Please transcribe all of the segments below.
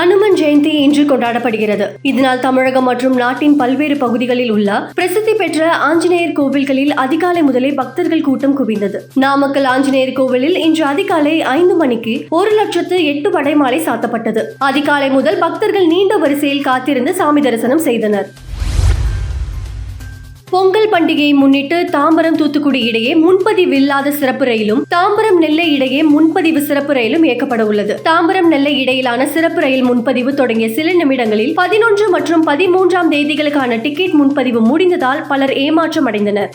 அனுமன் ஜெயந்தி இன்று கொண்டாடப்படுகிறது. இதனால் தமிழகம் மற்றும் நாட்டின் பல்வேறு பகுதிகளில் உள்ள பிரசித்தி பெற்ற ஆஞ்சநேயர் கோவில்களில் அதிகாலை முதலே பக்தர்கள் கூட்டம் குவிந்தது. நாமக்கல் ஆஞ்சநேயர் கோவிலில் இன்று அதிகாலை ஐந்து மணிக்கு ஒரு லட்சத்து எட்டு படைமாலை சாத்தப்பட்டது. அதிகாலை முதல் பக்தர்கள் நீண்ட வரிசையில் காத்திருந்து சாமி தரிசனம் செய்தனர். பொங்கல் பண்டிகையை முன்னிட்டு தாம்பரம் தூத்துக்குடி இடையே முன்பதிவு இல்லாத சிறப்பு ரயிலும் தாம்பரம் நெல்லை இடையே முன்பதிவு சிறப்பு ரயிலும் இயக்கப்பட உள்ளது. தாம்பரம் நெல்லை இடையிலான சிறப்பு ரயில் முன்பதிவு தொடங்கிய சில நிமிடங்களில் பதினொன்று மற்றும் பதிமூன்றாம் தேதிகளுக்கான டிக்கெட் முன்பதிவு முடிந்ததால் பலர் ஏமாற்றம் அடைந்தனர்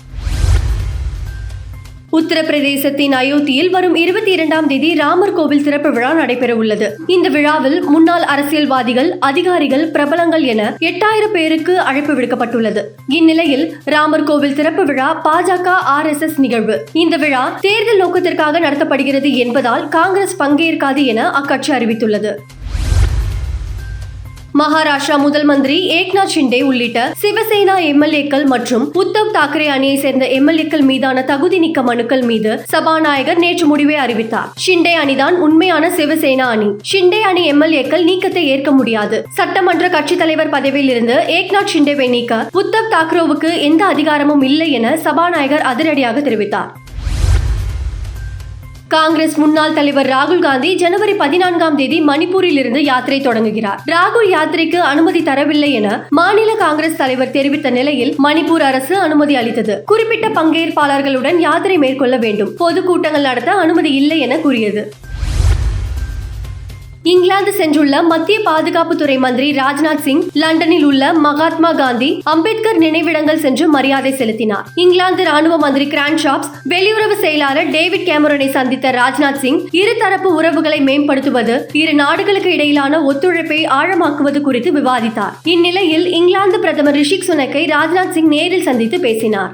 உத்தரப்பிரதேசத்தின் அயோத்தியில் வரும் இருபத்தி இரண்டாம் தேதி ராமர் கோவில் திறப்பு விழா நடைபெற உள்ளது இந்த விழாவில் முன்னாள் அரசியல்வாதிகள் அதிகாரிகள் பிரபலங்கள் என எட்டாயிரம் பேருக்கு அழைப்பு விடுக்கப்பட்டுள்ளது. இந்நிலையில் ராமர் கோவில் திறப்பு விழா பாஜக ஆர் எஸ் எஸ் நிகழ்வு. இந்த விழா தேர்தல் நோக்கத்திற்காக நடத்தப்படுகிறது என்பதால் காங்கிரஸ் பங்கேற்காது என அக்கட்சி அறிவித்துள்ளது. மகாராஷ்டிரா முதல் மந்திரி ஏக்நாத் ஷிண்டே உள்ளிட்ட சிவசேனா எம்எல்ஏக்கள் மற்றும் உத்தவ் தாக்கரே அணியை சேர்ந்த எம்எல்ஏக்கள் மீதான தகுதி நீக்க மனுக்கள் மீது சபாநாயகர் நேற்று முடிவை அறிவித்தார். ஷிண்டே அணிதான் உண்மையான சிவசேனா அணி. ஷிண்டே அணி எம்எல்ஏக்கள் நீக்கத்தை ஏற்க முடியாது. சட்டமன்ற கட்சித் தலைவர் பதவியில் இருந்து ஏக்நாத் ஷிண்டேவை நீக்க உத்தவ் தாக்கரேவுக்கு எந்த அதிகாரமும் இல்லை என சபாநாயகர் அதிரடியாக தெரிவித்தார். காங்கிரஸ் முன்னாள் தலைவர் ராகுல் காந்தி ஜனவரி பதினான்காம் தேதி மணிப்பூரில் இருந்து யாத்திரை தொடங்குகிறார். ராகுல் யாத்திரைக்கு அனுமதி தரவில்லை என மாநில காங்கிரஸ் தலைவர் தெரிவித்த நிலையில் மணிப்பூர் அரசு அனுமதி அளித்தது. குறிப்பிட்ட பங்கேற்பாளர்களுடன் யாத்திரை மேற்கொள்ள வேண்டும். பொதுக்கூட்டங்கள் நடத்த அனுமதி இல்லை என கூறியது. இங்கிலாந்து சென்றுள்ள மத்திய பாதுகாப்புத்துறை மந்திரி ராஜ்நாத் சிங் லண்டனில் உள்ள மகாத்மா காந்தி அம்பேத்கர் நினைவிடங்கள் சென்று மரியாதை செலுத்தினார். இங்கிலாந்து ராணுவ மந்திரி கிரான்ஷாப்ஸ் வெளியுறவு செயலாளர் டேவிட் கேமரனை சந்தித்த ராஜ்நாத் சிங் இருதரப்பு உறவுகளை மேம்படுத்துவது இரு நாடுகளுக்கு இடையிலான ஒத்துழைப்பை ஆழமாக்குவது குறித்து விவாதித்தார். இந்நிலையில் இங்கிலாந்து பிரதமர் ரிஷிக் சுனக்கை ராஜ்நாத் சிங் நேரில் சந்தித்து பேசினார்.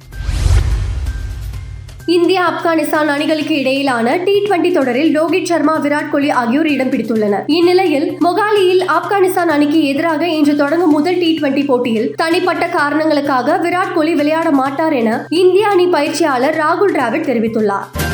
இந்தியா ஆப்கானிஸ்தான் அணிகளுக்கு இடையிலான டி டுவெண்டி தொடரில் ரோஹித் சர்மா விராட் கோலி ஆகியோர் இடம் பிடித்துள்ளனர். இந்நிலையில் மொகாலியில் ஆப்கானிஸ்தான் அணிக்கு எதிராக இன்று தொடங்கும் முதல் டி டுவெண்டி போட்டியில் தனிப்பட்ட காரணங்களுக்காக விராட் கோலி விளையாட மாட்டார் என இந்திய அணி பயிற்சியாளர் ராகுல் டிராவிட் தெரிவித்துள்ளார்.